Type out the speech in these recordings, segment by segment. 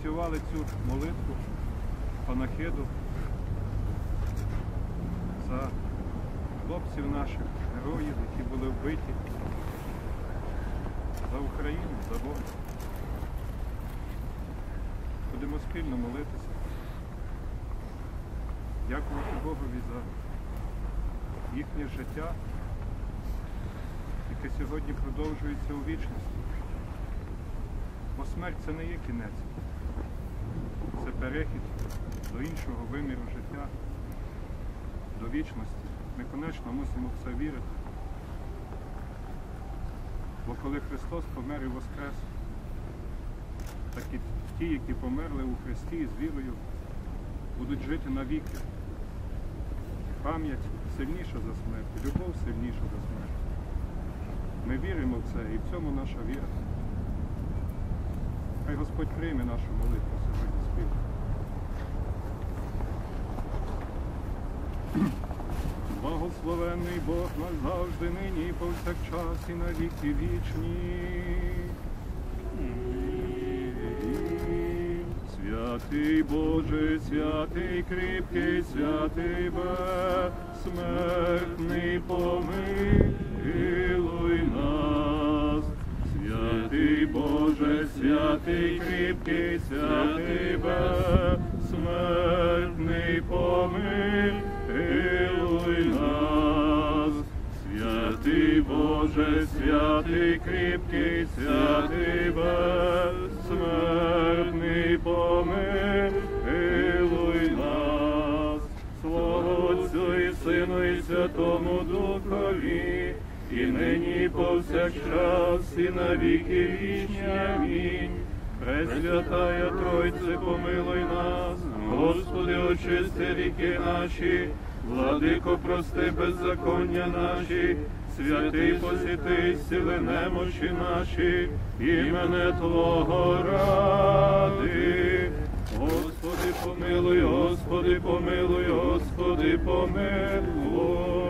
ініціювали цю молитву, панахиду за хлопців наших, героїв, які були вбиті, за Україну, за Бога. Будемо спільно молитися. Дякувати Богові за їхнє життя, яке сьогодні продовжується у вічності. Бо смерть це не є кінець, це перехід до іншого виміру життя, до вічності. Ми, конечно, мусимо в це вірити. Бо коли Христос помер і воскрес, так і ті, які померли у Христі з вірою, будуть жити навіки. Пам'ять сильніша за смерть, любов сильніша за смерть. Ми віримо в це і в цьому наша віра. Хай Господь прийме нашу молитву сьогодні спільно. Благословенний Бог назавжди нині і повсякчас і на віки вічні. Святий Боже, святий кріпкий, святий безсмертний, помилуй святий кріпкий, святий безсмертний, помилуй нас. Святий Боже, святий кріпкий, святий безсмертний, помилуй нас. Слава Отцю і Сину і Святому Духові, і нині повсякчас, і на віки вічні. Амінь. Пресвятая Тройце, помилуй нас, Господи, очисти ріки наші, Владико, прости беззаконня наші, святий посіти, сили немочі наші, імене Твого ради. Господи, помилуй, Господи, помилуй, Господи, помилуй.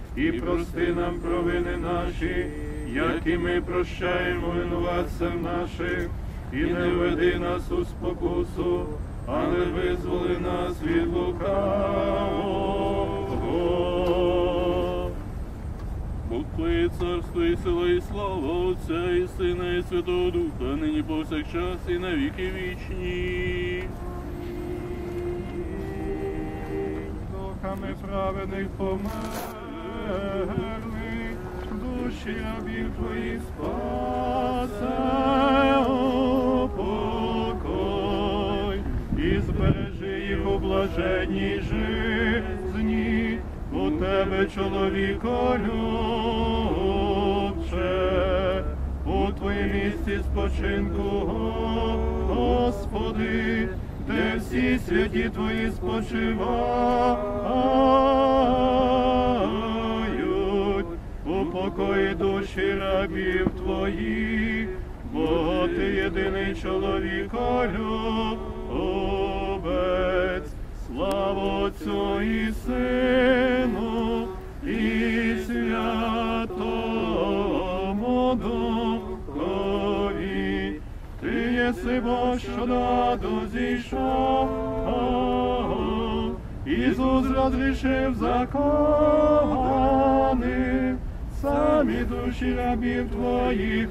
і прости нам провини наші, як і ми прощаємо винуватцям нашим, і не веди нас у спокусу, але визволи нас від лукавого. Твоє царство і сила, і слава Отця і Сина, і Святого Духа, нині повсякчас і на віки вічні. Духами праведних померли, душі рабів твої спасе збережи їх у блаженній жизні, у тебе, чоловіко любче, у твоїм місці спочинку, Господи, де всі святі твої спочивають, у покої душі рабів твоїх, бо ти єдиний чоловіко любець, слава Отцю і Сину, і Святому Духові. Ти єси Бог, що наду зійшов, Ісус розрішив закони, самі душі рабів твоїх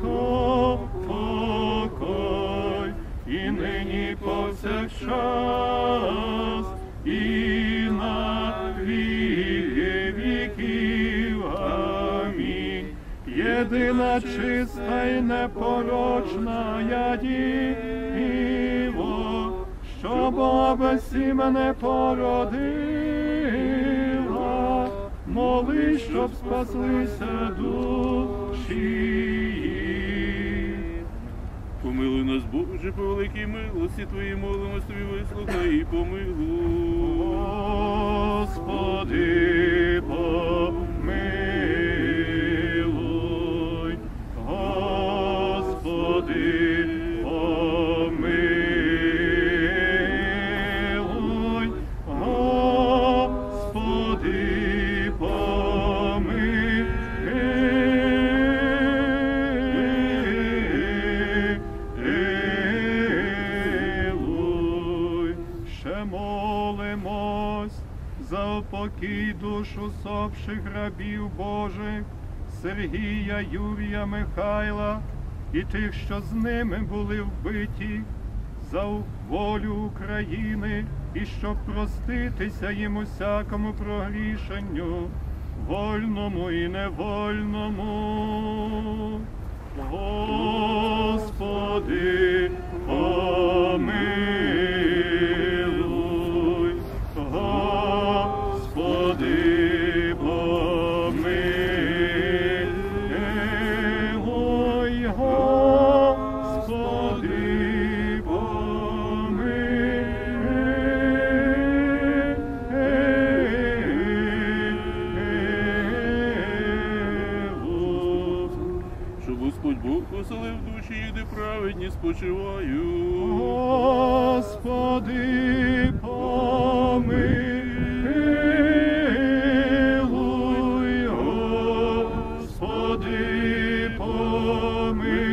покой, і нині повсякчас, і на віків. Амінь. Єдина чиста і непорочна я діво, що Бога мене породила, моли, щоб спаслися душі. Помилуй нас, Боже, по великій милості Твої молимо Тобі вислухай і помилуй. Господи, помилуй. Молимось за упокій душу сопших рабів Божих, Сергія, Юрія, Михайла і тих, що з ними були вбиті, за волю України і щоб проститися їм усякому прогрішенню, вольному і невольному. Господи, помилуй, Господь Бог поселив душі, їх, де праведні спочивають. Господи, помилуй, Господи, помилуй,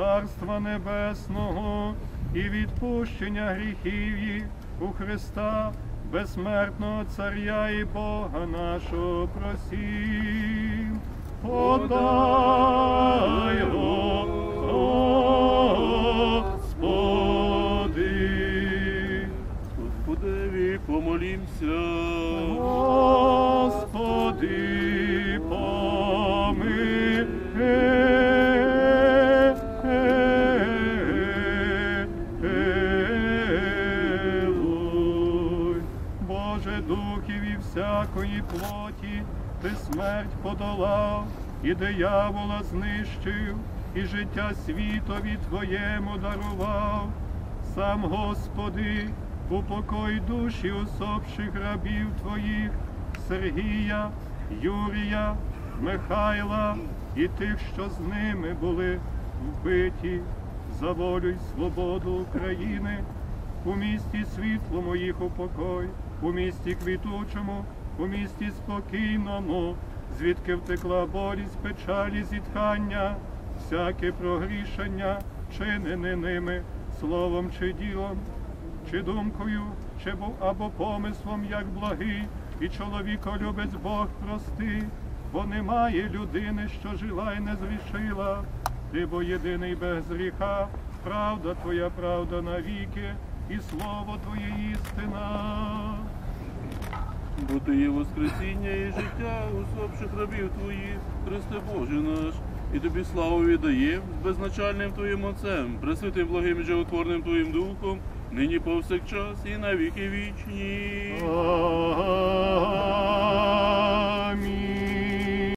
Царства Небесного і відпущення гріхів їх у Христа, безсмертного Царя і Бога нашого просім. Подай, Господи. Господеві, помолімся. Всякої плоті, ти смерть подолав, і диявола знищив, і життя світові Твоєму дарував. Сам Господи, упокой душі усопших рабів Твоїх, Сергія, Юрія, Михайла і тих, що з ними були вбиті, за волю й свободу України, у місті світлому їх упокой, у місті квітучому, у місті спокійному, звідки втекла болість, печалі, зітхання, всяке прогрішення, чинене ними, словом чи ділом, чи думкою, чи бу- або помислом, як благий, і чоловіколюбець Бог прости, бо немає людини, що жила і не зрішила, ти бо єдиний без гріха, правда твоя правда навіки, і слово твоє істина. Бо ти є воскресіння і життя усопших рабів твоїх, Христе Боже наш, і тобі славу віддаєм з безначальним Твоїм Отцем, пресвятим благим і животворним Твоїм Духом, нині повсякчас і на віки вічні.